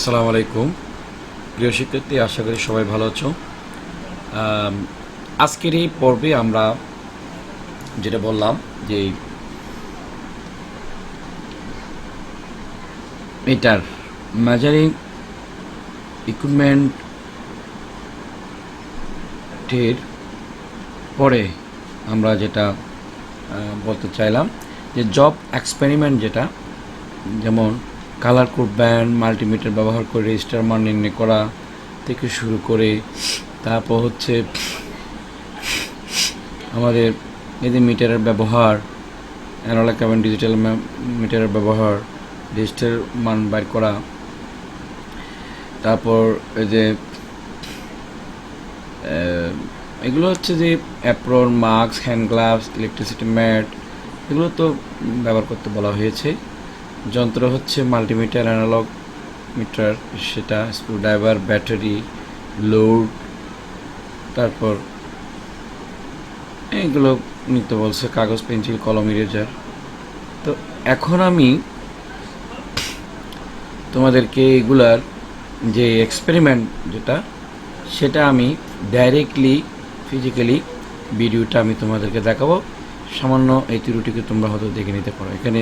আসসালামু আলাইকুম। প্রিয় শিক্ষার্থী, আশা করি সবাই ভালো আছো। আজকের এই পর্বে আমরা যেটা বললাম যে এটার মেজারিং ইকুইপমেন্টের পরে আমরা যেটা বলতে চাইলাম যে জব এক্সপেরিমেন্ট যেটা, যেমন কালার কোড ব্যান্ড, মাল্টিমিটার ব্যবহার করে রেজিস্টার মান নির্ণয় করা থেকে শুরু করে তারপর হচ্ছে আমাদের এদের মিটারের ব্যবহার অ্যানালগ এবং ডিজিটাল মিটারের ব্যবহার, রেজিস্টার মান বাইর করা, তারপর এই যে এগুলো হচ্ছে যে apron mask hand gloves electricity mat এগুলো তো ব্যবহার করতে বলা হয়েছে। যন্ত্র হচ্ছে মাল্টিমিটার অ্যানালগ মিটার সেটা স্ক্রুড্রাইভার ব্যাটারি লোড তারপর এগুলো নিতে বলছে কাগজ পেন্সিল কলম ইরেজার তো এখন আমি তোমাদেরকে এগুলার যে এক্সপেরিমেন্ট যেটা, সেটা আমি ডাইরেক্টলি ফিজিক্যালি ভিডিওটা আমি তোমাদেরকে দেখাবো। সামান্য এই ত্রুটিকে তোমরা হয়তো দেখে নিতে পারো। এখানে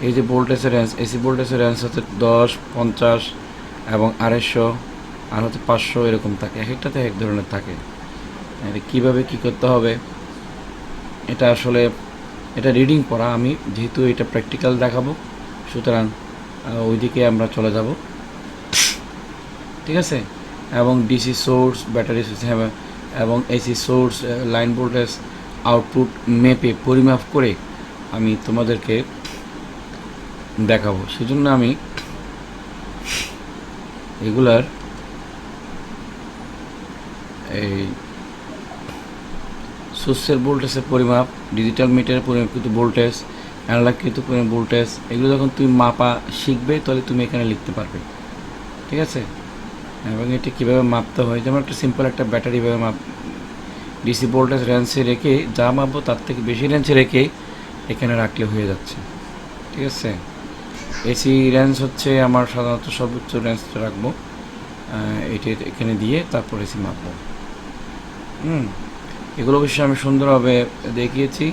এই যে ভোল্টেজের রেঞ্জ এসি ভোল্টেজের রেঞ্জ হচ্ছে দশ, পঞ্চাশ এবং আড়াইশো আর হচ্ছে পাঁচশো এরকম থাকে, এক একটাতে এক ধরনের থাকে। কীভাবে কী করতে হবে? এটা আসলে, এটা রিডিং পড়া। আমি যেহেতু এটা প্র্যাকটিক্যাল দেখাবো, সুতরাং ওইদিকে আমরা চলে যাব। ঠিক আছে? এবং ডিসি সোর্স ব্যাটারি সিস্টেম এবং AC source line voltage output মেপে পরিমাপ করে আমি তোমাদেরকে দেখাবো। সেজন্য আমি এগুলার এই সোর্সের ভোল্টেজের পরিমাপ ডিজিটাল মিটারের পরিমাপকৃত ভোল্টেজ অ্যানালগকৃত পরিমাপ ভোল্টেজ, এগুলো যখন তুমি মাপা শিখবে, তাহলে তুমি এখানে লিখতে পারবে। ঠিক আছে? এবং এটি কীভাবে মাপতে হয়? যেমন একটা সিম্পল একটা ব্যাটারি ভাবে মাপ ডিসি ভোল্টেজ রেঞ্জে রেখে যা মাপবো, তার থেকে বেশি রেঞ্জে রেখে এখানে রাখলে হয়ে যাচ্ছে। ঠিক আছে? এসি রেঞ্জ হচ্ছে আমার সাধারণত সর্বোচ্চ রেঞ্জটা রাখব। এটি এখানে দিয়ে তারপর এসি মাপবো। হুম, এগুলো অবশ্যই আমি সুন্দরভাবে দেখিয়েছি।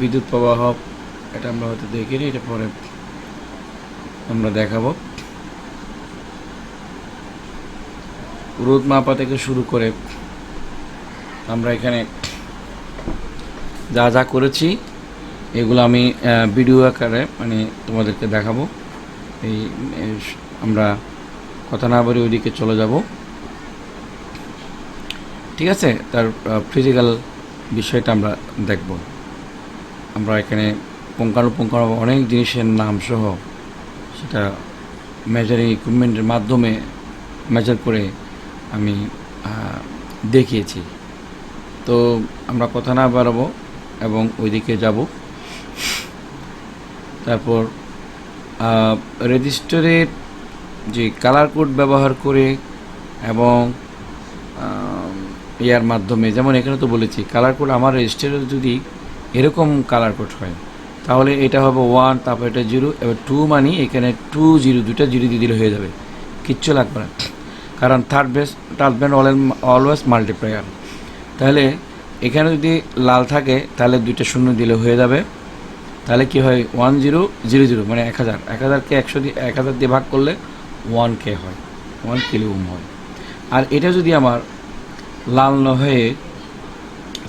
বিদ্যুৎ প্রবাহ, এটা আমরা হয়তো দেখিনি এটা পরে আমরা দেখাবো। রোদ মাপা থেকে শুরু করে আমরা এখানে যা যা করেছি এগুলো আমি ভিডিও আকারে মানে তোমাদেরকে দেখাবো। এই আমরা কথা না বলে ওইদিকে চলে যাব। ঠিক আছে? তার ফিজিক্যাল বিষয়টা আমরা দেখব। আমরা এখানে পুঙ্খানুপুঙ্খানু অনেক জিনিসের নাম সহ সেটা মেজারিং ইকুইপমেন্টের মাধ্যমে মেজার করে আমি দেখিয়েছি। তো আমরা কথা না বাড়াবো এবং ওইদিকে যাব। তারপর রেজিস্টারের যে কালার কোড ব্যবহার করে এবং ইয়ার মাধ্যমে, যেমন এখানে তো বলেছি কালার কোড আমার রেজিস্টারে যদি এরকম কালার কোড হয়, তাহলে এটা হবে ওয়ান তারপর এটা জিরো এবার টু মানি এখানে টু জিরো দুটা জিরো দিয়ে দিলে হয়ে যাবে। কিচ্ছু লাগবে না। কারণ third base third band always multiplier তাহলে এখানে যদি লাল থাকে, তাহলে দুইটা শূন্য দিলে হয়ে যাবে। তাহলে কি হয়? ওয়ান জিরো জিরো জিরো মানে এক হাজার। এক হাজারকে একশো দিয়ে এক হাজার দিয়ে ভাগ করলে ওয়ান কে হয়। ওয়ান কিলো ওম হয়। আর এটা যদি আমার লাল না হয়ে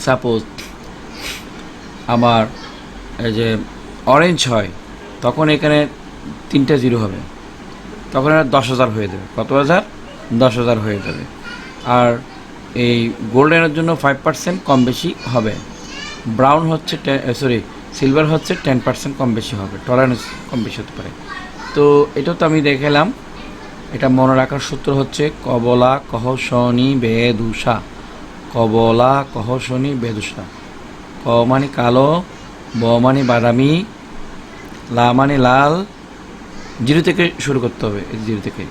সাপোজ আমার এই যে অরেঞ্জ হয়, তখন এখানে তিনটা জিরো হবে। তখন এটা দশ হাজার হয়ে যাবে। কত হাজার? দশ হাজার হয়ে যাবে। আর এই গোল্ডেনের জন্য ফাইভ পার্সেন্ট কম বেশি হবে। ব্রাউন হচ্ছে সরি সিলভার হচ্ছে টেন পার্সেন্ট কম বেশি হবে টলারেন্স কম বেশি হতে পারে। তো এটা তো আমি দেখালাম এটা মনে রাখার সূত্র হচ্ছে কবলা, কহ শনি বেদুষা কবলা, কহ শনি বেদুষা ক মানে কালো, ব মানে বাদামি, লা মানে লাল। জিরো থেকে শুরু করতে হবে জিরো থেকে।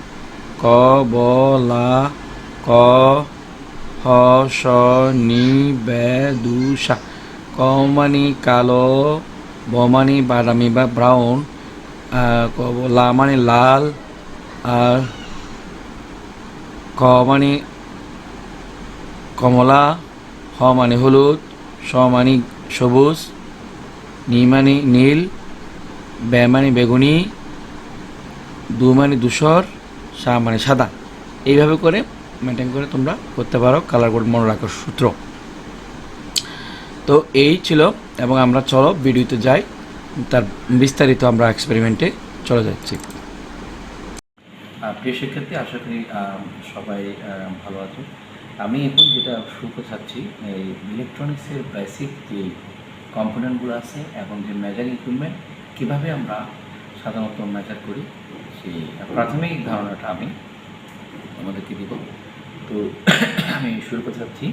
ক, ব, লা, ক, হ, স, নি, বে ক মানে কালো ব মানে বাদামি বা ব্রাউন ক ব- লা মানে লাল, আর ক মানে কমলা, হ মানে হলুদ, স মানে সবুজ, নি মানে নীল, বে মানে বেগুনি, দু মানে ধূসর, সা মানে সাদা। এইভাবে করে মেনটেন করে তোমরা করতে পারো কালার কোড মনে রাখার সূত্র। তো এই ছিল, এবং আমরা চলো ভিডিওতে যাই, তার বিস্তারিত আমরা এক্সপেরিমেন্টে চলে যাচ্ছি। প্রিয় শিক্ষার্থী, আশা করি সবাই ভালো আছো। আমি এখন যেটা শুরু করতে চাচ্ছি, এই ইলেকট্রনিক্সের বেসিক যে কম্পোনেন্টগুলো আছে, এবং যে মেজার ইকুইপমেন্ট কীভাবে আমরা সাধারণত মেজার করি, সেই প্রাথমিক ধারণাটা আমি আমাদেরকে দিব। তো, আমি শুরু করতে চাচ্ছি।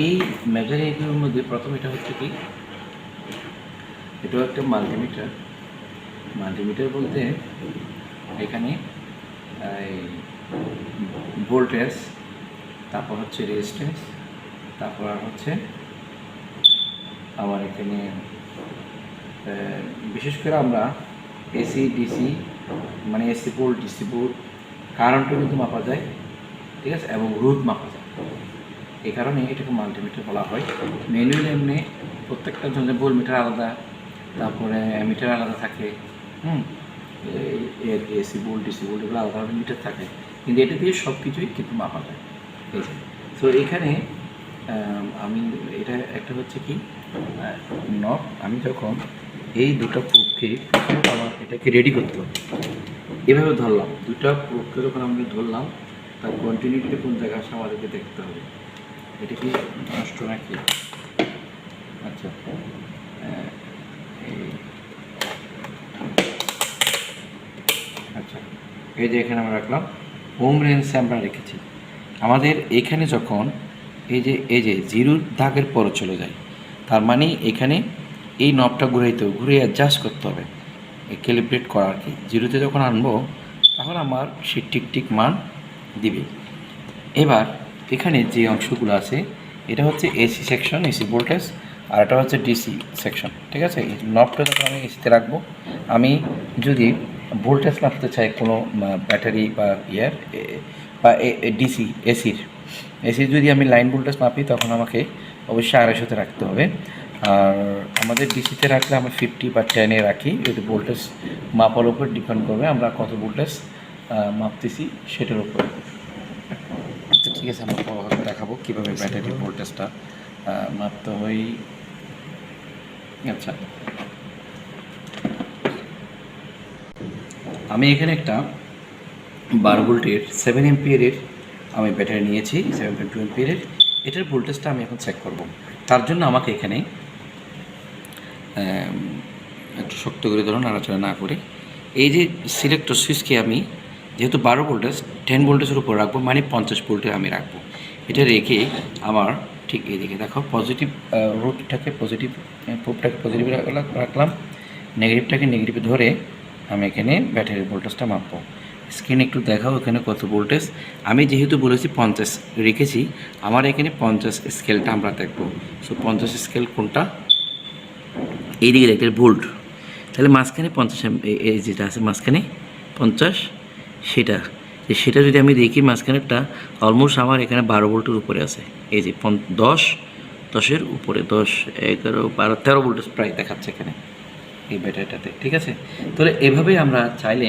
এই ইকুইপমেন্টের মধ্যে প্রথম এটা হচ্ছে কি? এটাও একটা মাল্টিমিটার। মাল্টিমিটার বলতে এখানে ভোল্টেজ, তারপর হচ্ছে রেজিস্ট্যান্স, তারপর আর হচ্ছে আবার এখানে বিশেষ করে আমরা এসি, ডিসি মানে এসি পোল, ডিসি পোল কারেন্টও কিন্তু মাপা যায়, ঠিক আছে? এবং রোদ মাপা যায়। এই কারণে এটাকে মাল্টিমিটার বলা হয়। ম্যানুয়াল এমনি প্রত্যেকটা জন্য ভোল্ট মিটার আলাদা, তারপরে মিটার আলাদা থাকে, হুম? এসি বোল্ট ডিসি বোল্ট এগুলো আলাদা আলাদা মিটার থাকে। কিন্তু এটা দিয়ে সব কিছুই কিন্তু মাপা যায়। তো এখানে, আমি এটা একটা হচ্ছে কি নব আমি যখন এই দুটো প্রুফকে আমার এটাকে রেডি করতে হবে, এভাবে ধরলাম। দুটা প্রুফকে যখন আমি ধরলাম, তার কন্টিনিউটি কোন জায়গায় আসে আমাদেরকে দেখতে হবে। এটা কি নষ্ট নাকি? আচ্ছা আচ্ছা এই যে এখানে আমরা রাখলাম হোম রেঞ্জে আমরা রেখেছি। আমাদের এখানে যখন এই যে এই যে জিরো দাগের পর চলে যায়, তার মানে এখানে এই নবটা ঘুরাইতে ঘুরে অ্যাডজাস্ট করতে হবে। ক্যালিব্রেট করা আর কি। জিরোতে যখন আনব, তখন আমার সে টিক টিক মান দিবে। এবার এখানে যে অংশগুলো আছে, এটা হচ্ছে এসি সেকশন এসি ভোল্টেজ আর এটা হচ্ছে ডিসি সেকশন ঠিক আছে? নবটা যখন আমি এসিতে রাখব, আমি যদি ভোল্টেজ মাপতে চাই কোনো ব্যাটারি বা ইয়ার বা ডিসি এসির এসির যদি আমি লাইন ভোল্টেজ মাপি, তখন আমাকে অবশ্যই আড়াইশোতে রাখতে হবে। আর আমাদের ডিসিতে রাখলে আমরা ফিফটি বা টেনে রাখি, যদি ভোল্টেজ মাপার উপর ডিপেন্ড করবে, আমরা কত ভোল্টেজ মাপতেছি সেটার উপর। ঠিক আছে আমরা দেখাবো কীভাবে ব্যাটারি ভোল্টেজটা মাপতে হয়। আচ্ছা। আমি এখানে একটা বারো ভোল্টের সেভেন এমপিয়ারের আমি ব্যাটারি নিয়েছি সেভেন পয়েন্ট টু এমপিয়ারের এটার ভোল্টেজটা আমি এখন চেক করব। তার জন্য আমাকে এখানে একটু শক্ত করে ধরুন নাড়াচাড়া না করে। এই যে সিলেক্টর সুইচকে আমি যেহেতু বারো ভোল্টেজ টেন ভোল্টেজের উপর রাখব মানে পঞ্চাশ ভোল্টে আমি রাখব। এটা রেখে আমার ঠিক এইদিকে দেখো পজিটিভ রুটটাকে পজিটিভ প্রুফটাকে পজিটিভ রাখলাম। নেগেটিভটাকে নেগেটিভে ধরে আমি এখানে ব্যাটারির ভোল্টেজটা মাপবো। স্ক্রিন একটু দেখাও এখানে কত ভোল্টেজ আমি যেহেতু বলেছি পঞ্চাশ রেখেছি, আমার এখানে পঞ্চাশ স্কেলটা আমরা দেখব। সো পঞ্চাশ স্কেল কোনটা? এইদিকে দেখতে ভোল্ট তাহলে মাঝখানে পঞ্চাশ এই যেটা আছে মাঝখানে, পঞ্চাশ। সেটা, যে সেটা যদি আমি দেখি মাঝখানেরটা অলমোস্ট আমার এখানে বারো ভোল্টের উপরে আছে। এই যে দশ, দশের উপরে, দশ, এগারো, বারো, তেরো ভোল্টেজ প্রায় দেখাচ্ছে এখানে, এই ব্যাটারিটাতে, ঠিক আছে? তাহলে এভাবেই আমরা চাইলে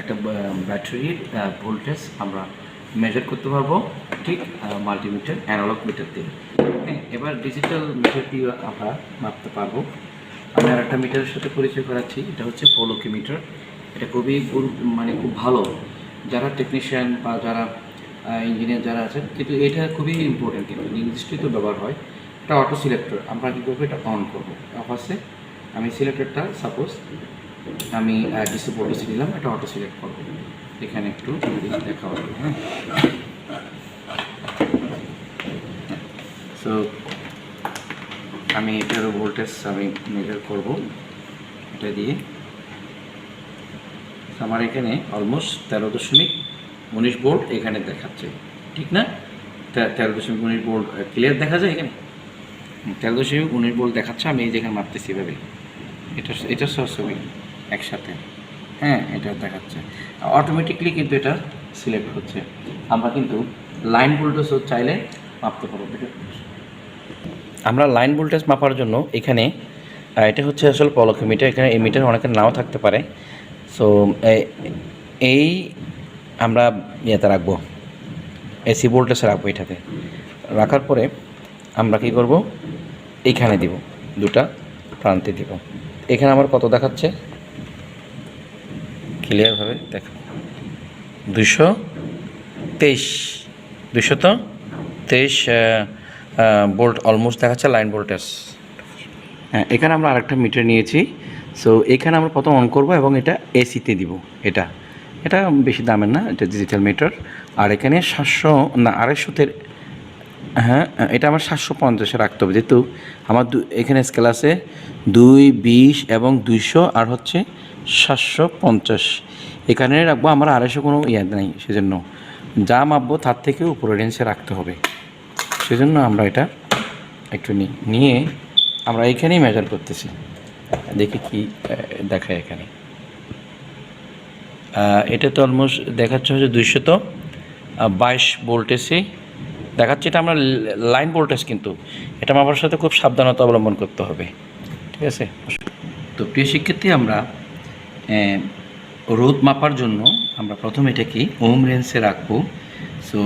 একটা ব্যাটারির ভোল্টেজ আমরা মেজার করতে পারব, ঠিক মাল্টিমিটার অ্যানালগ মিটার দিয়ে। হ্যাঁ এবার ডিজিটাল মিটার দিয়ে আমরা মাপতে পারব। আমি আর একটা মিটারের সাথে পরিচয় করাচ্ছি, এটা হচ্ছে পোলোকি মিটার এটা খুবই মানে খুব ভালো। যারা টেকনিশিয়ান বা যারা ইঞ্জিনিয়ার যারা আছেন, কিন্তু এটা খুবই ইম্পর্টেন্ট কিন্তু, নির্দিষ্টই তো ব্যবহার হয়। এটা অটো সিলেক্টর আমরা কী করব? এটা অন করব। অফ আছে আমি সিলেক্টরটা সাপোজ আমি ডিসি পোর্টিসি নিলাম, এটা অটো সিলেক্ট করব। এখানে একটু দেখা হবে হ্যাঁ। সো আমি এটারও ভোল্টেজ আমি মেজার করব, এটা দিয়ে। আমার এখানে অলমোস্ট তেরো দশমিক উনিশ ভোল্ট এখানে দেখাচ্ছে। ঠিক না? তেরো দশমিক উনিশ ভোল্ট ক্লিয়ার দেখা যায় এখানে? তেরো দশমিক উনিশ ভোল্ট দেখাচ্ছে, আমি এই যেখানে মাপতেছি এভাবে। এটা এটা সহ একসাথে। হ্যাঁ এটা দেখাচ্ছে। অটোমেটিকলি কিন্তু এটা সিলেক্ট হচ্ছে। আমরা কিন্তু লাইন ভোল্টেজও চাইলে মাপতে পারব আমরা লাইন ভোল্টেজ মাপার জন্য এখানে এটা হচ্ছে আসলে মিটার। এখানে এই মিটার অনেকের নাও থাকতে পারে। সো এই আমরা ইয়েতে রাখব। এসি ভোল্টেজে রাখব এটাতে। রাখার পরে আমরা কী করব? এইখানে দিব, দুটা প্রান্তে দিব। এখানে আমার কত দেখাচ্ছে? ক্লিয়ারভাবে দেখো। দুশো তেইশ। দুশো তো তেইশ বোল্ট অলমোস্ট দেখাচ্ছে লাইন ভোল্টেজ হ্যাঁ এখানে আমরা আরেকটা মিটার নিয়েছি। সো এখানে আমরা প্রথম অন করব এবং এটা এসিতে দিব। এটা এটা বেশি দামের না, এটা ডিজিটাল মিটার আর এখানে সাতশো, না আড়াইশোতে হ্যাঁ এটা আমার সাতশো পঞ্চাশে রাখতে হবে। যেহেতু আমার এখানে স্কেল আছে দুই, বিশ এবং দুইশো, আর হচ্ছে সাতশো পঞ্চাশ। এখানে রাখব আমার আড়াইশো কোনো ইয়ে নেই, সেজন্য যা মাপবো তার থেকে উপরে রেঞ্জে রাখতে হবে। সেজন্য আমরা এটা একটু নিয়ে আমরা এখানেই মেজার করতেছি। দেখি কি দেখায় এখানে। এটা তো অলমোস্ট দেখাচ্ছে হচ্ছে দুইশত বাইশ ভোল্টেজে দেখাচ্ছে এটা আমরা লাইন ভোল্টেজ কিন্তু। এটা মাপার সাথে খুব সাবধানতা অবলম্বন করতে হবে। ঠিক আছে? তো প্রিয় শিক্ষার্থী, আমরা রোদ মাপার জন্য আমরা প্রথম এটাকে ওম রেঞ্জে রাখব। সো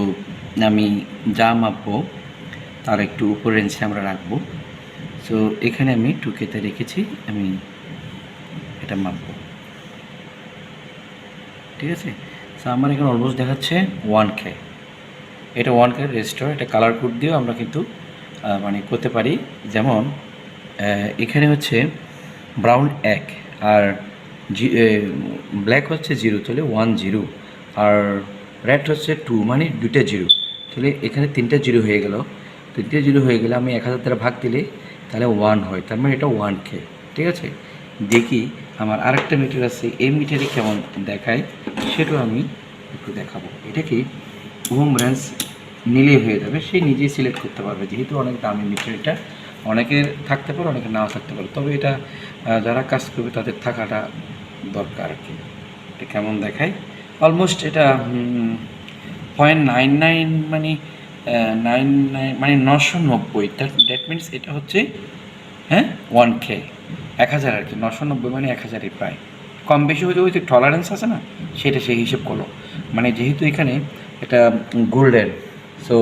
আমি যা মাপবো, তার একটু উপর রেঞ্জে আমরা রাখব। সো এখানে আমি টুকেতে রেখেছি, আমি এটা মাপব। ঠিক আছে? সো আমার এখানে অলমোস্ট দেখাচ্ছে ওয়ান কে এটা ওয়ান কে রেজিস্টার এটা কালার কোড দিয়েও আমরা কিন্তু মানে করতে পারি। যেমন এখানে হচ্ছে ব্রাউন এক, আর জি ব্ল্যাক হচ্ছে জিরো তাহলে ওয়ান জিরো আর রেড হচ্ছে টু মানে দুইটা জিরো তাহলে এখানে তিনটা জিরো হয়ে গেল। তিনটে জিরো হয়ে গেলে আমি এক হাজার দ্বারা ভাগ দিলে তাহলে ওয়ান হয়, তার মানে এটা ওয়ান কে ঠিক আছে? দেখি আমার আরেকটা মিটার আছে, এই মিটারে কেমন দেখায় সেটাও আমি একটু দেখাবো। এটা কি? হোম রেঞ্জ নিলেই হয়ে যাবে, সে নিজেই সিলেক্ট করতে পারবে, যেহেতু অনেক দামি মিটার এটা। অনেকের থাকতে পারে অনেকের নাও থাকতে পারে, তবে এটা যারা কাজ করবে তাদের থাকাটা দরকার আর কি। এটা কেমন দেখায়? অলমোস্ট এটা পয়েন্ট নাইন নাইন মানে নাইন নাইন মানে নশো নব্বই। দ্যাট মিনস এটা হচ্ছে হ্যাঁ ওয়ান কে এক হাজার আর কি, নশো নব্বই মানে এক হাজারই প্রায়। কম বেশি হয়ে ওই যে টলারেন্স আছে না, সেটা সেই হিসেব করল। মানে যেহেতু এখানে এটা গোল্ডেন সো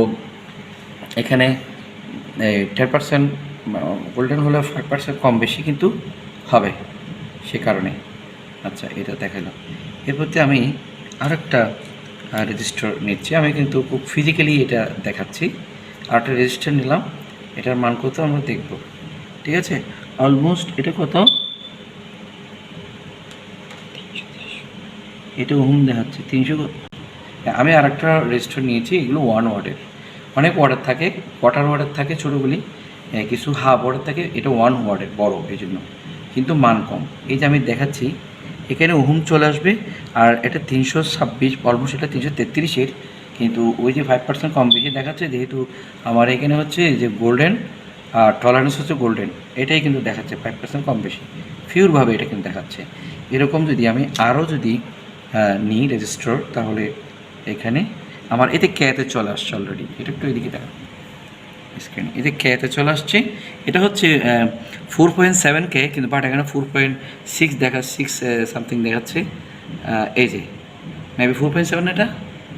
এখানে টেন পার্সেন্ট গোল্ডেন হলে ফাইভ পার্সেন্ট কম বেশি কিন্তু হবে সে কারণে। আচ্ছা এটা দেখালাম এরপরতে আমি আরেকটা রেজিস্টার নিচ্ছি। আমি কিন্তু খুব ফিজিক্যালি এটা দেখাচ্ছি। আরেকটা রেজিস্টার নিলাম। এটার মান কত আমরা দেখব। ঠিক আছে? অলমোস্ট এটা কত? এটা ওহম দেখাচ্ছে। তিনশো আমি আরেকটা রেজিস্টার নিয়েছি। এগুলো ওয়ান ওয়ার্ডের অনেক ওয়ার্ডের থাকে। কোয়ার্টার ওয়ার্ডের থাকে ছোটোগুলি। কিছু হাফ ওয়ার্ডের থাকে। এটা ওয়ান ওয়ার্ডের বড় এই জন্য কিন্তু মান কম। এই যে আমি দেখাচ্ছি এখানে উহুম চলে আসবে, আর এটা তিনশো ছাব্বিশ অলমোস্ট এটা তিনশো তেত্রিশের, কিন্তু ওই যে ফাইভ পার্সেন্ট কম বেশি দেখাচ্ছে, যেহেতু আমার এখানে হচ্ছে যে গোল্ডেন আর টলারেন্স হচ্ছে গোল্ডেন এটাই কিন্তু দেখাচ্ছে ফাইভ পার্সেন্ট কম বেশি ফিউরভাবে এটা কিন্তু দেখাচ্ছে। এরকম যদি আমি আরও যদি নিই রেজিস্টার তাহলে এখানে আমার এতে ক্যাতে চলে আসছে অলরেডি এটা একটু এদিকে দেখা স্ক্রিন এতে ক্যাতে চলে আসছে, এটা হচ্ছে ফোর পয়েন্ট সেভেন কে কিন্তু বাট এখানে ফোর পয়েন্ট সিক্স দেখা সিক্স সামথিং দেখাচ্ছে। এই যে মেবি ফোর পয়েন্ট সেভেন এটা?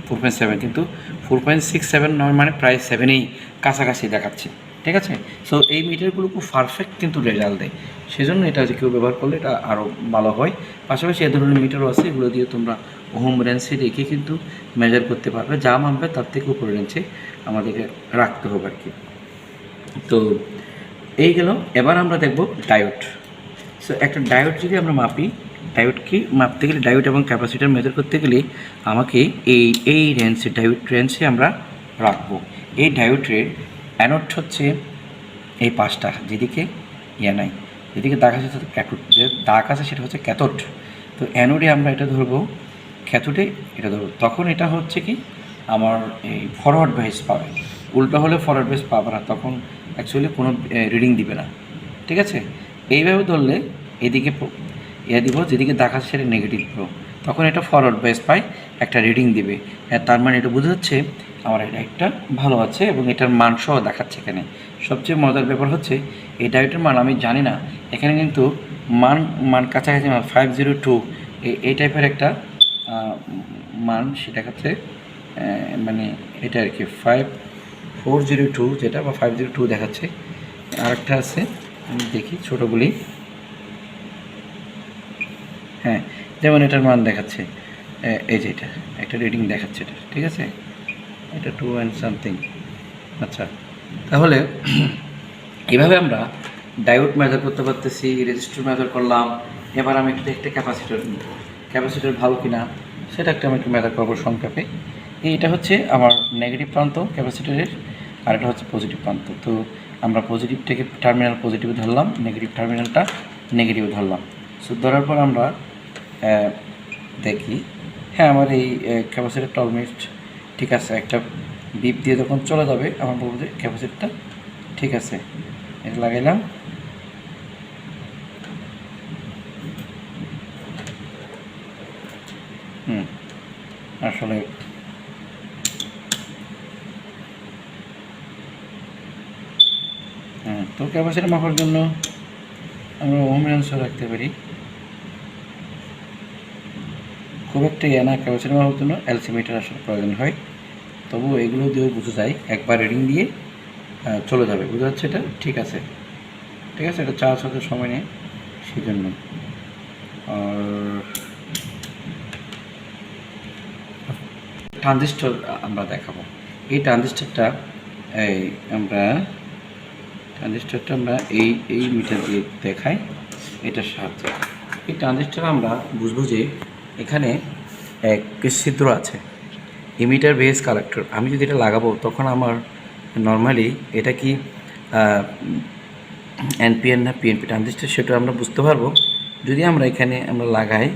ফোর পয়েন্ট সেভেন কিন্তু ফোর পয়েন্ট সিক্স সেভেন নয় মানে প্রায় সেভেনেই কাছাকাছি দেখাচ্ছে। ঠিক আছে? সো এই মিটারগুলো খুব পারফেক্ট কিন্তু রেজাল্ট দেয়। সেজন্য এটা যে কেউ ব্যবহার করলে এটা আরও ভালো হয়। পাশাপাশি এ ধরনের মিটারও আছে, এগুলো দিয়ে তোমরা হোম রেঞ্জে রেখে কিন্তু মেজার করতে পারবে। যা মানবে তার থেকে উপরে রেঞ্জে আমাদেরকে রাখতে হবে আর কি। তো এই গেল। এবার আমরা দেখব ডায়োড সো একটা ডায়োড যদি আমরা মাপি ডায়োডকে মাপতে গেলে ডায়োড এবং ক্যাপাসিটার মেজার করতে গেলে আমাকে এই এই রেঞ্জে ডায়োড রেঞ্জে আমরা রাখব। এই ডায়োডের অ্যানোড হচ্ছে এই পাঁচটা, যেদিকে ইয়ে নাই, যেদিকে দাগ আছে সেটা ক্যাথোড যে দাগ আছে সেটা হচ্ছে ক্যাথোড তো অ্যানোডে আমরা এটা ধরবো ক্যাথোডে এটা ধরবো। তখন এটা হচ্ছে কি? আমার এই ফরওয়ার্ড বেস পাবে। উল্টো হলে ফরওয়ার্ড বেস পাবে না তখন অ্যাকচুয়ালি কোনো রিডিং দিবে না। ঠিক আছে? এইভাবে ধরলে এদিকে এ দিব যেদিকে দেখাচ্ছে সেটা নেগেটিভ দিব তখন এটা ফরওয়ার্ড বেস পাই একটা রিডিং দিবে। হ্যাঁ, তার মানে এটা বোঝা যাচ্ছে আমার এটা একটা ভালো আছে এবং এটার মান সহ দেখাচ্ছে এখানে। সবচেয়ে মজার ব্যাপার হচ্ছে এই ডায়োডের মান আমি জানি না। এখানে কিন্তু মান মান কাছাকাছি মান ফাইভ জিরো টু এই টাইপের একটা মান সেটা আহ, মানে এটা আর কি ফাইভ ফোর জিরো টু যেটা বা ফাইভ জিরো টু দেখাচ্ছে। আরেকটা আছে, আমি দেখি, ছোটোগুলি। হ্যাঁ যেমন এটার মান দেখাচ্ছে এই যে এটা, একটা রিডিং দেখাচ্ছে এটা, ঠিক আছে? এটা টু অ্যান্ড সামথিং। আচ্ছা তাহলে এভাবে আমরা ডায়োড মেজার করতে পারতেছি, রেজিস্টার মেজার করলাম, এবার আমি একটু একটা ক্যাপাসিটার নিব ক্যাপাসিটার ভালো কিনা, সেটা একটা আমি একটু মেজার করব সংক্ষেপে। এইটা হচ্ছে আমার নেগেটিভ প্রান্ত ক্যাপাসিটারের। আর এটা হচ্ছে পজিটিভ প্রান্ত। তো আমরা পজিটিভ থেকে টার্মিনাল পজিটিভ ধরলাম নেগেটিভ টার্মিনালটা নেগেটিভ ধরলাম। সো ধরার পর আমরা দেখি হ্যাঁ আমার এই ক্যাপাসিটারটা অলমোস্ট ঠিক আছে। একটা বিপ দিয়ে যখন চলে যাবে, আমার বলব যে ক্যাপাসিটিটা ঠিক আছে। এটা লাগাইলাম। হুম, আসলে হ্যাঁ তো ক্যাপাসিটি মাপার জন্য আমরা ওম অ্যান্সার রাখতে পারি। খুব একটা ইয়ে না ক্যাপাসিটি মাপার জন্য এলসিমিটার আসলে প্রয়োজন হয়। তবু এগুলো দিয়েও বোঝা যায় একবার রিডিং দিয়ে চলে যাবে। বোঝা যাচ্ছে এটা? ঠিক আছে। ঠিক আছে, এটা চার্জ হতে সময় নেই সেই জন্য আর ট্রানজিস্টর আমরা দেখাবো। এই ট্রানজিস্টরটা এই আমরা ট্রানজিস্টরটা আমরা এই এই মিটার দিয়ে দেখাই, এটার সাহায্যে। এই ট্রানজিস্টর আমরা বুঝব যে এখানে এক ছিদ্র আছে। Emitter base collector. আমি যদি এটা লাগাবো, তখন আমার নর্মালি এটা কি এনপিএন না পিএনপি? ট্রানজিস্টর সেটা আমরা বুঝতে পারব। যদি আমরা এখানে আমরা লাগাই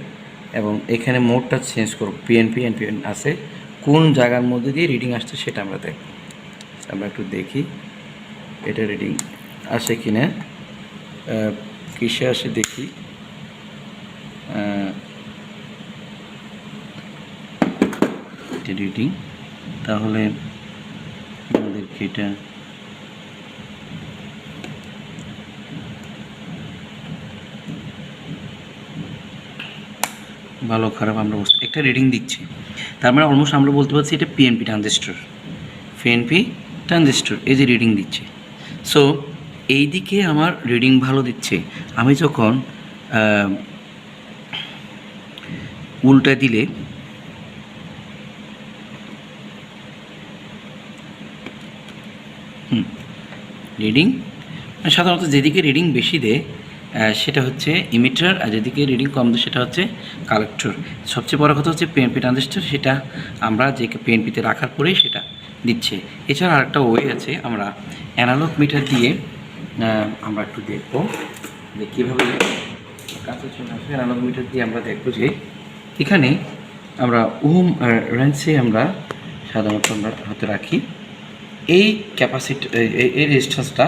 এবং এখানে মোডটা চেঞ্জ করব, পিএনপি, এনপিএন আছে, কোন জায়গার মধ্যে দিয়ে রিডিং আসছে সেটা আমরা দেখব। আমরা একটু দেখি, এটা রিডিং আসে কি না কিসে আসে দেখি। রিডিং তাহলে আমাদেরকে এটা ভালো, খারাপ আমরা একটা রিডিং দিচ্ছি। তার মানে অলমোস্ট আমরা বলতে পারছি এটা পিএনপি ট্রানজিস্টর পিএনপি ট্রানজিস্টর এই যে রিডিং দিচ্ছে। সো এই দিকে আমার রিডিং ভালো দিচ্ছে। আমি যখন উল্টা দিলে রিডিং সাধারণত যেদিকে রিডিং বেশি দেয় সেটা হচ্ছে ইমিটার আর যেদিকে রিডিং কম দেয় সেটা হচ্ছে কালেক্টর সবচেয়ে বড় কথা হচ্ছে পিএনপি ট্রানজিস্টর সেটা আমরা যে পিএনপিতে রাখার পরেই সেটা দিচ্ছে। এছাড়া আরেকটা ওয়ে আছে, আমরা অ্যানালগ মিটার দিয়ে আমরা একটু দেখব। যে কীভাবে কাছে চলে আসবে অ্যানালগ মিটার দিয়ে আমরা দেখব যে এখানে আমরা ওম রেঞ্জে আমরা সাধারণত আমরা হাতে রাখি। এই ক্যাপাসিটি এই রেজিস্ট্যান্সটা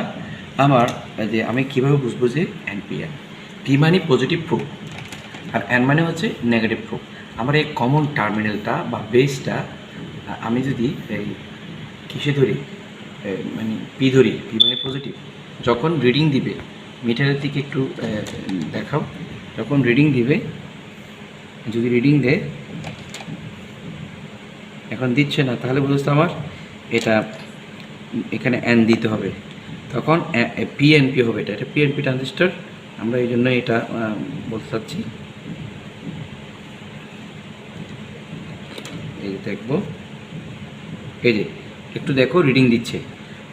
আমার যে আমি কীভাবে বুঝব যে এনপিএন পি মানে পজিটিভ প্রুফ আর এন মানে হচ্ছে নেগেটিভ প্রুফ আমার এই কমন টার্মিনালটা বা বেসটা আমি যদি এই কিসে ধরি? মানে পি ধরি পি মানে পজিটিভ যখন রিডিং দিবে মিটারের দিকে একটু দেখাও, যখন রিডিং দিবে, যদি রিডিং দেয় এখন দিচ্ছে না, তাহলে বুঝতে আমার, এটা এখানে অ্যান দিতে হবে। তখন পিএনপি হবে এটা এটা পিএনপি ট্রানজিস্টর আমরা এই জন্য এটা বলতে চাচ্ছি। এই দেখব, এই যে, একটু দেখো রিডিং দিচ্ছে।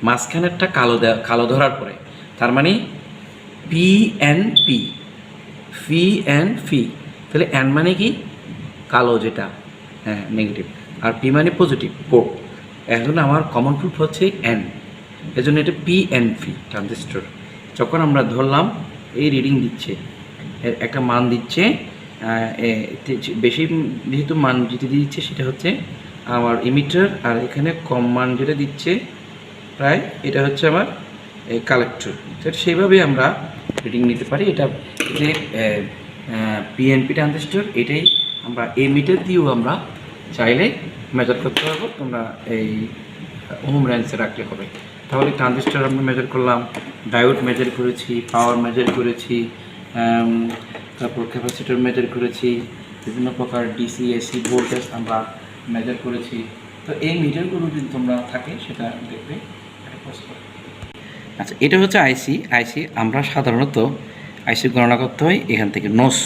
মাঝখানেরটা কালো কালো ধরার পরে, তার মানে পি এন পি ফি এন ফি তাহলে এন মানে কি? কালো যেটা হ্যাঁ নেগেটিভ আর পি মানে পজিটিভ পো এখন আমার কমন প্রুফ হচ্ছে এন এজন্য এটা পি এন ফি ট্রানজিস্টর যখন আমরা ধরলাম, এই রিডিং দিচ্ছে, এর একটা মান দিচ্ছে বেশি যেহেতু মান যেটা দিচ্ছে, সেটা হচ্ছে আমার ইমিটার আর এখানে কম মান যেটা দিচ্ছে প্রায় এটা হচ্ছে আমার কালেক্টর তো সেইভাবে আমরা রিডিং নিতে পারি। এটা যে পিএনপি ট্রানজিস্টর এটাই আমরা এই মিটার দিয়েও আমরা চাইলে মেজার করতে পারব। তোমরা এই ওম রেঞ্জে রাখলে হবে। তাহলে ট্রানজিস্টর আমরা মেজার করলাম ডায়োড মেজার করেছি পাওয়ার মেজার করেছি তারপর ক্যাপাসিটর মেজার করেছি, বিভিন্ন প্রকার ডিসি এসি ভোল্টেজ আমরা মেজার করেছি। তো এই মিটারগুলো যদি তোমরা থাকে, সেটা দেখবে। আচ্ছা এটা হচ্ছে আইসি আইসি আমরা সাধারণত আইসি গণনা করতে হয় এখান থেকে, নোস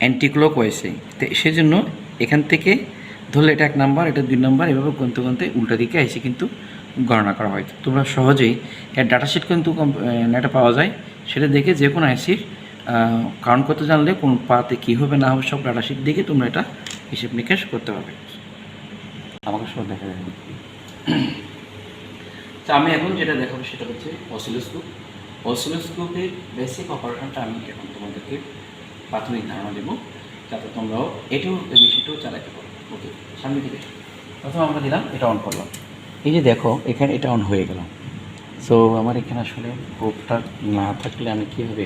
অ্যান্টিক্লক ওয়াইসে তো সেজন্য এখান থেকে ধরলে এটা এক নাম্বার, এটা দুই নাম্বার, এভাবে গুনতে গুনতে উল্টা দিকে আইসি কিন্তু গণনা করা হয়। তোমরা সহজেই এর ডাটাশিট কিন্তু নেটে পাওয়া যায়। সেটা দেখে যে কোনো আইসির কাউন্ট করতে জানলে কোন পাতে কী হবে, না হবে, সব ডাটাশিট দেখে তোমরা এটা হিসেব নিকেশ করতে পারবে। আমাকে সব দেখা যাবে তো আমি এখন যেটা দেখাবো সেটা হচ্ছে অসিলোস্কোপ। অসিলোস্কোপের বেসিক অপারেশনটা আমি এখন তোমাদেরকে প্রাথমিক ধারণা দেবো যাতে তোমরাও এটাও মেশিনটাও চালাতে পারো। ওকে সামনে দিকে প্রথমে আমরা দিলাম এটা অন করলাম। এই যে দেখো এখানে এটা অন হয়ে গেল। সো আমার এখানে আসলে প্রুফটা না থাকলে আমি কীভাবে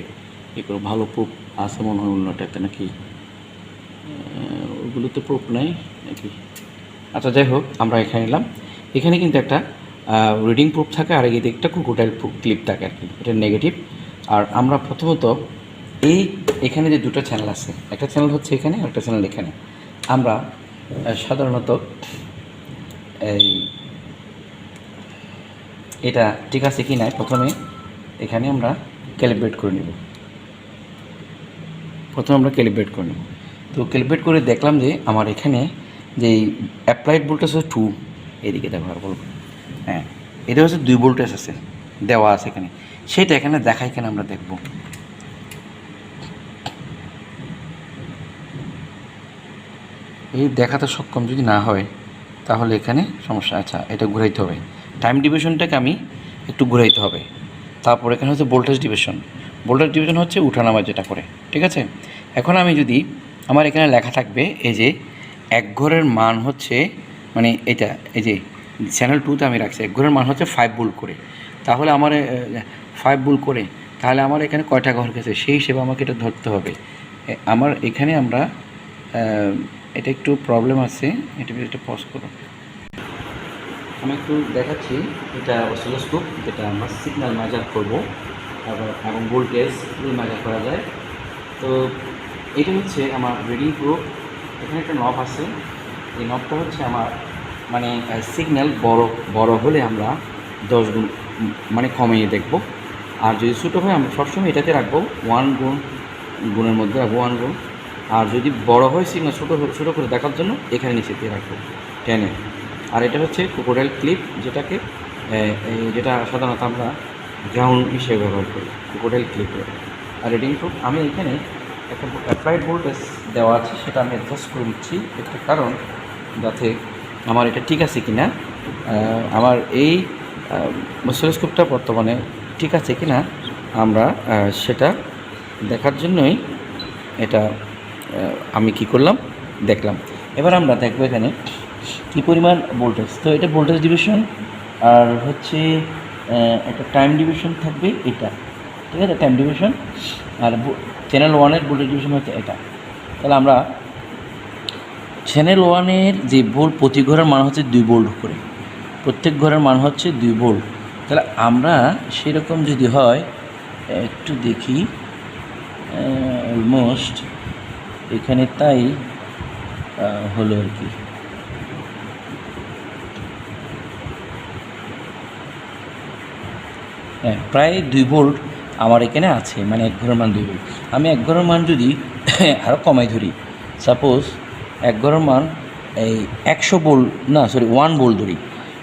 এ করব? ভালো প্রুফ আছে মনে হয় অন্যটাতে নাকি? আহ, ওগুলোতে প্রুফ নাই নাকি? আচ্ছা যাই হোক আমরা এখানে এলাম এখানে কিন্তু একটা রিডিং প্রুফ থাকে আর এদিকে একটা ক্রোকোডাইল ক্লিপ থাকে আর কি। এটা নেগেটিভ আর আমরা প্রথমত এই এখানে যে দুটো চ্যানেল আছে, একটা চ্যানেল হচ্ছে এখানে আর একটা চ্যানেল এখানে। আমরা সাধারণত এই এটা ঠিক আছে কি নাই? প্রথমে এখানে আমরা ক্যালিব্রেট করে নেব। প্রথমে আমরা ক্যালিব্রেট করে নেব। তো ক্যালিব্রেট করে দেখলাম যে আমার এখানে যে অ্যাপ্লাইড ভোল্টেজ হচ্ছে টু এদিকে দেখো আর বলব হ্যাঁ এটা হচ্ছে দুই ভোল্টেজ আছে, দেওয়া আছে এখানে। সেটা এখানে দেখাই কেন আমরা দেখব? এই দেখাতে সক্ষম যদি না হয়, তাহলে এখানে সমস্যা। আচ্ছা এটা ঘুরাইতে হবে। টাইম ডিভিশনটাকে আমি একটু ঘুরাইতে হবে। তারপর এখানে হচ্ছে ভোল্টেজ ডিভিশন ভোল্টেজ ডিভিশন হচ্ছে উঠানামা যেটা করে, ঠিক আছে? এখন আমি যদি আমার এখানে লেখা থাকবে, এই যে এক ঘরের মান হচ্ছে মানে এটা, এই যে চ্যানেল টুতে আমি রাখছি। এক ঘরের মান হচ্ছে ফাইভ বুল করে। তাহলে আমার ফাইভ বুল করে। তাহলে আমার এখানে কয়টা ঘর গেছে? সেই হিসেবে আমাকে এটা ধরতে হবে। আমার এখানে আমরা এটা একটু প্রবলেম আছে। এটা এটা পজ করো। আমি একটু দেখাচ্ছি। এটা অসিলোস্কোপ যেটা আমরা সিগন্যাল মেজার করব। এবং এবং ভোল্টেজ মেজার করা যায়। তো এটা হচ্ছে আমার রিডিং প্রুফ এখানে একটা নব আছে। এই নবটা হচ্ছে আমার মানে সিগন্যাল বড় বড় হলে আমরা দশ গুণ মানে কমিয়ে দেখব। আর যদি ছোটো হয়, আমরা সবসময় এটাতে রাখব ওয়ান গুণ, গুণের মধ্যে রাখব ওয়ান গুণ। আর যদি বড় হয় সিগন্যাল ছোটো ছোটো করে দেখার জন্য এখানে নিচে দিয়ে রাখব টেনে আর এটা হচ্ছে ক্রোকোডাইল ক্লিপ যেটাকে যেটা সাধারণত আমরা গ্রাউন্ড হিসেবে ব্যবহার করি ক্রোকোডাইল ক্লিপ আর রিডিং প্রুফ আমি এখানে একটা অ্যাপ্লাইড ভোল্টেজ দেওয়া আছে, সেটা আমি অ্যাডজাস্ট করে দিচ্ছি একটা কারণ যাতে আমার এটা ঠিক আছে কি না আমার এই মসেলোস্কোপটা বর্তমানে ঠিক আছে কি না আমরা সেটা দেখার জন্যই এটা আমি কি করলাম? দেখলাম। এবার আমরা দেখব এখানে কী পরিমাণ ভোল্টেজ তো এটা ভোল্টেজ ডিভিশন আর হচ্ছে একটা টাইম ডিভিশন থাকবে এটা। ঠিক আছে? টাইম ডিভিশন আর চ্যানেল ওয়ানের ভোল্টেজ ডিভিশন হচ্ছে এটা। তাহলে আমরা চ্যানেল ওয়ানের যে বোল্ট প্রতি ঘরের মান হচ্ছে দুই বোল্ট করে। প্রত্যেক ঘরের মান হচ্ছে দুই বোল্ট তাহলে আমরা সেরকম যদি হয়, একটু দেখি অলমোস্ট এখানে তাই হলো আর কি। হ্যাঁ প্রায় দুই ভোল্ট আমার এখানে আছে মানে এক ঘরের মান দুই ভোল্ট আমি এক ঘরের মান যদি আরও কমাই ধরি সাপোজ এক ঘরের মান এই একশো বোল না সরি ওয়ান বোল ধরি।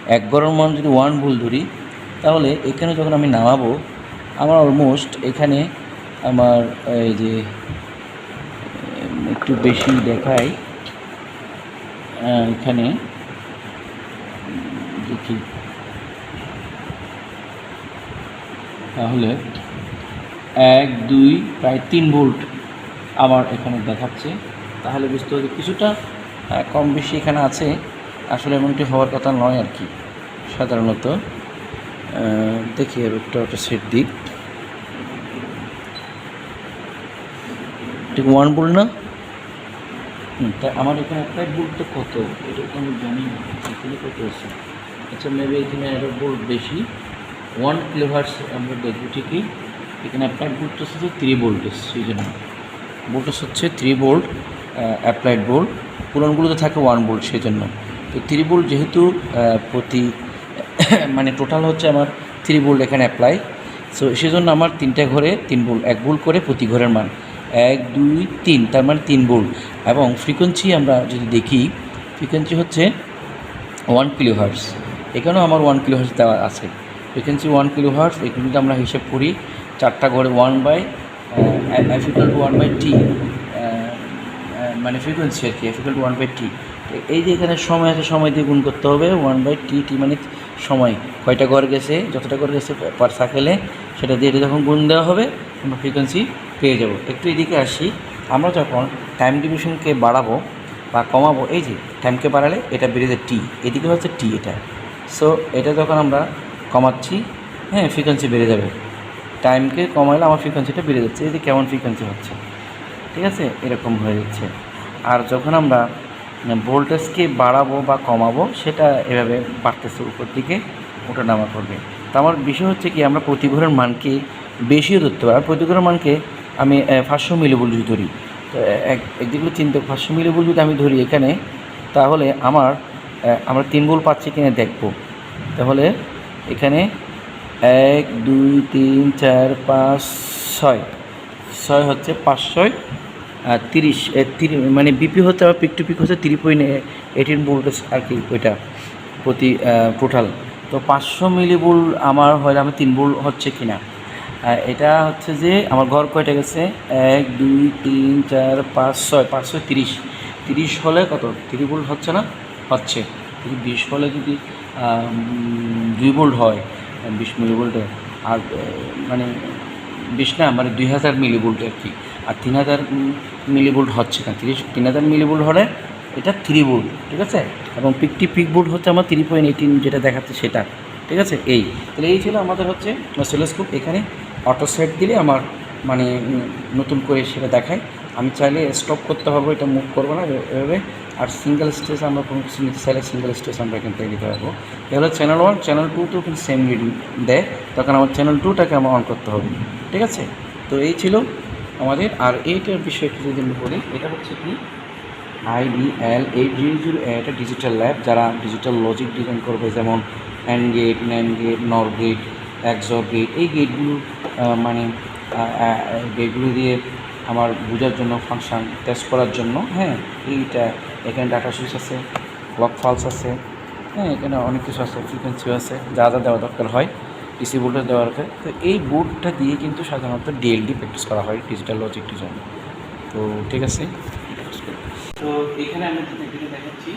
এক ঘরের মান যদি ওয়ান বোল ধরি তাহলে এখানে যখন আমি নামাবো আমার অলমোস্ট এখানে আমার এই যে একটু বেশি আহ, এখানে দেখি। তাহলে এক দুই প্রায় তিন ভোল্ট আমার এখানে দেখাচ্ছে। তাহলে বুঝতে হবে কিছুটা কম বেশি এখানে আছে। আসলে এমনটি হওয়ার কথা নয় আর কি। সাধারণত দেখি একটা একটা সেট দিক ঠিক ওয়ান বোল্ট না? তা আমার এখানে অ্যাপ্লাইড বোল্টটা কত? এটা তো আমি জানি না। এখানে কত আছে? আচ্ছা মেবি এখানে একটা বোল্ট বেশি। ওয়ান কিলোহার্স আমরা দেখব ঠিকই। এখানে অ্যাপ্লাইড বোল্টটা হচ্ছে থ্রি ভোল্টেজ সেই জন্য। ভোল্টেজ হচ্ছে থ্রি ভোল্ট অ্যাপ্লাইড ভোল্ট পুরনগুলোতে থাকে ওয়ান ভোল্ট সেই জন্য তো থ্রি ভোল্ট যেহেতু প্রতি মানে টোটাল হচ্ছে আমার থ্রি ভোল্ট এখানে অ্যাপ্লাই সো সেজন্য আমার তিনটা ঘরে তিন ভোল্ট এক ভোল্ট করে প্রতি ঘরের মান। এক, দুই, তিন, তার মানে তিন বোল এবং ফ্রিকোয়েন্সি আমরা যদি দেখি ফ্রিকোয়েন্সি হচ্ছে ওয়ান কিলো হার্স এখানেও আমার ওয়ান কিলো হার্স দেওয়া আছে। ফ্রিকোয়েন্সি ওয়ান কিলো হার্স যদি আমরা হিসেব করি, চারটা ঘরে one by one by T মানে ফ্রিকোয়েন্সি আর কি এফিকাল টু ওয়ান বাই টি এই যে এখানে সময় আছে, সময় দিয়ে গুণ করতে হবে ওয়ান বাই টি টি মানে সময়। কয়টা ঘর গেছে, যতটা ঘর গেছে পার সাইকেলে সেটা দিয়ে এটা যখন গুণ দেওয়া হবে, আমরা ফ্রিকোয়েন্সি পেয়ে যাব। একটু এদিকে আসি, আমরা যখন টাইম ডিভিশনকে বাড়াবো বা কমাবো, এই যে টাইমকে বাড়ালে এটা বেড়ে যায় টি এদিকে হচ্ছে টি এটা। সো এটা যখন আমরা কমাচ্ছি হ্যাঁ ফ্রিকোয়েন্সি বেড়ে যাবে। টাইমকে কমাইলে আমার ফ্রিকোয়েন্সিটা বেড়ে যাচ্ছে, এই যে কেমন ফ্রিকোয়েন্সি হচ্ছে। ঠিক আছে? এরকম হয়ে যাচ্ছে। আর যখন আমরা ভোল্টেজকে বাড়াবো বা কমাবো, সেটা এভাবে বাড়তেছে উপর দিকে, ওটা নামা করবে। তো আমার বিষয় হচ্ছে কি, আমরা প্রতিঘরের মানকে বেশিও ধরতে পারি। আর প্রতি ঘরের মানকে আমি পাঁচশো মিলিবল যদি ধরি, তো এক, একদিকে চিন্তা পাঁচশো মিলিবল যদি আমি ধরি এখানে, তাহলে আমার আমরা তিন বল পাচ্ছি কিনা দেখব। তাহলে এখানে এক, দুই, তিন, চার, পাঁচ, ছয়। ছয় হচ্ছে পাঁচশোয় তিরিশ মানে বিপি হচ্ছে আমার পিক টু পিক হচ্ছে থ্রি পয়েন্ট এইটিন ভোল্টেজ আর কি ওইটা প্রতি টোটাল তো পাঁচশো মিলি ভোল আমার হয় আমি তিন ভোল হচ্ছে কিনা। এটা হচ্ছে যে আমার ঘর কয়টা গেছে? এক, দুই, তিন, চার, পাঁচ, ছয়, পাঁচশো তিরিশ। তিরিশ হলে কত? থ্রি ভোল্ট হচ্ছে না? হচ্ছে। বিশ হলে যদি দুই ভোল্ট হয়, বিশ মিলি ভোল্টে আর মানে বিশ না মানে দুই হাজার মিলি ভোল্ট আর কি। আর তিন হাজার মিলি ভোল্ট হচ্ছে না তিরিশ, তিন হাজার মিলি ভোল্ট হলে এটা থ্রি ভোল্ট ঠিক আছে? এবং পিকটি পিক ভোল্ট হচ্ছে আমার থ্রি পয়েন্ট এইটিন যেটা দেখাচ্ছে সেটা, ঠিক আছে? এই, তাহলে এই ছিল আমাদের হচ্ছে সেলোস্কোপ এখানে অটো সেট দিলে আমার মানে নতুন করে সেটা দেখায়। আমি চাইলে স্টপ করতে পারব এটা মুভ করব না, এভাবে। আর সিঙ্গেল স্টেজ আমরা কোনো নিতে চাইলে সিঙ্গেল স্টেজ আমরা এখান থেকে দিতে পারব। এগুলো চ্যানেল ওয়ান চ্যানেল টু তো কিন্তু সেম রিডিং দেয়। তখন আমার চ্যানেল টুটাকে আমার অন করতে হবে, ঠিক আছে? তো এই ছিল আমাদের, আর এইটার বিষয়ে একটু যদি আমি বলি, এটা হচ্ছে কি? আইডিএল এইট জিরো জিরো এটা ডিজিটাল ল্যাব যারা ডিজিটাল লজিক ডিজাইন করবে, যেমন AND gate NAND gate NOR gate XOR gate এই গেটগুলো মানে গেটগুলো দিয়ে আমার বোঝার জন্য ফাংশন টেস্ট করার জন্য হ্যাঁ এইটা, এখানে ডাটা সুইচ আছে ক্লক ফালস আছে হ্যাঁ এখানে অনেক কিছু আছে ফ্রিকোয়েন্সিও আছে, যা যা দেওয়া দরকার হয়। পিসি বোর্ডে দেওয়া দরকার তো এই বোর্ডটা দিয়ে কিন্তু সাধারণত ডিএলডি প্র্যাকটিস করা হয় ডিজিটাল লজিক ডিজাইন তো ঠিক আছে? তো এখানে আমি যেটা এখানে দেখাচ্ছি।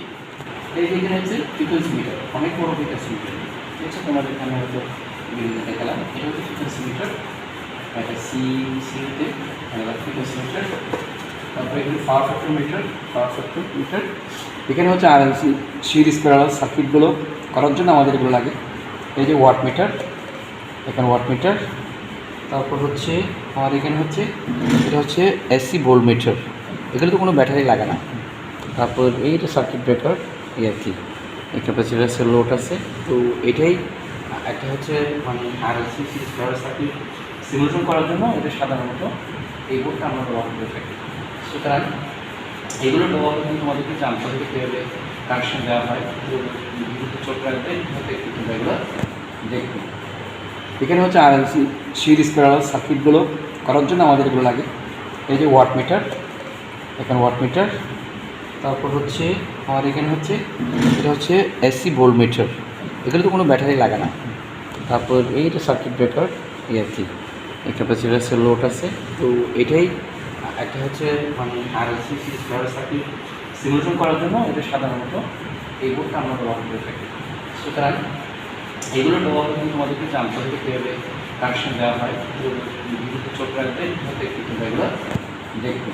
এই যে এখানে হচ্ছে ফ্রিকোয়েন্সি মিটার অনেক বড় ফ্রিকোয়েন্সি মিটার ঠিক আছে? তোমাদের এখানে হয়তো দেখালাম। এটা হচ্ছে ফ্রিকোয়েন্সি মিটার একটা সি সিতে ফ্রিকোয়েন্সি মিটার তারপরে এখানে power factor meter power factor meter এখানে হচ্ছে আর সিরিজ প্যারাল সার্কিটগুলো করার জন্য আমাদের এগুলো লাগে। এই যে ওয়াট মিটার এখানে ওয়াট মিটার। তারপর হচ্ছে আর এখানে হচ্ছে, এটা হচ্ছে এসি ভোল্ট মিটার এগুলো তো কোনো ব্যাটারি লাগে না। তারপর এইটা সার্কিট ব্রেকার এই আর কি। এই ক্যাপাসিটার লোড আছে। তো এটাই একটা হচ্ছে মানে আর এসি সার্কিট সিমুলেশন করার জন্য এটা সাধারণত এই বোর্ডটা আমরা ব্যবহার করে থাকি। সুতরাং এগুলো ব্যবহার কিন্তু তোমাদেরকে জানতে হবে কীভাবে কানেকশন দেওয়া হয়। তো চোখ রাখবে দেখবে এখানে হচ্ছে আর এলসি সিরিজ প্যারাল সার্কিটগুলো করার জন্য আমাদের এগুলো লাগে। এই যে ওয়াট মিটার, এখানে ওয়াট মিটার। তারপর হচ্ছে আমার এখানে হচ্ছে, এটা হচ্ছে এসি ভোল্ট মিটার। এগুলো তো কোনো ব্যাটারি লাগে না। তারপর এইটা সার্কিট ব্রেকার, এই আর কি। এই ক্যাপাসিটার আছে লোড আছে। তো এটাই একটা হচ্ছে মানে আর LC series parallel circuit simulation করার জন্য এটা সাধারণত এই বোর্ডটা আমরা ব্যবহার করে থাকি। সুতরাং এগুলো ব্যবহার কিন্তু তোমাদেরকে জানতে হবে কীভাবে কানেকশন দেওয়া হয় চোখ রাখবে এগুলো দেখবে।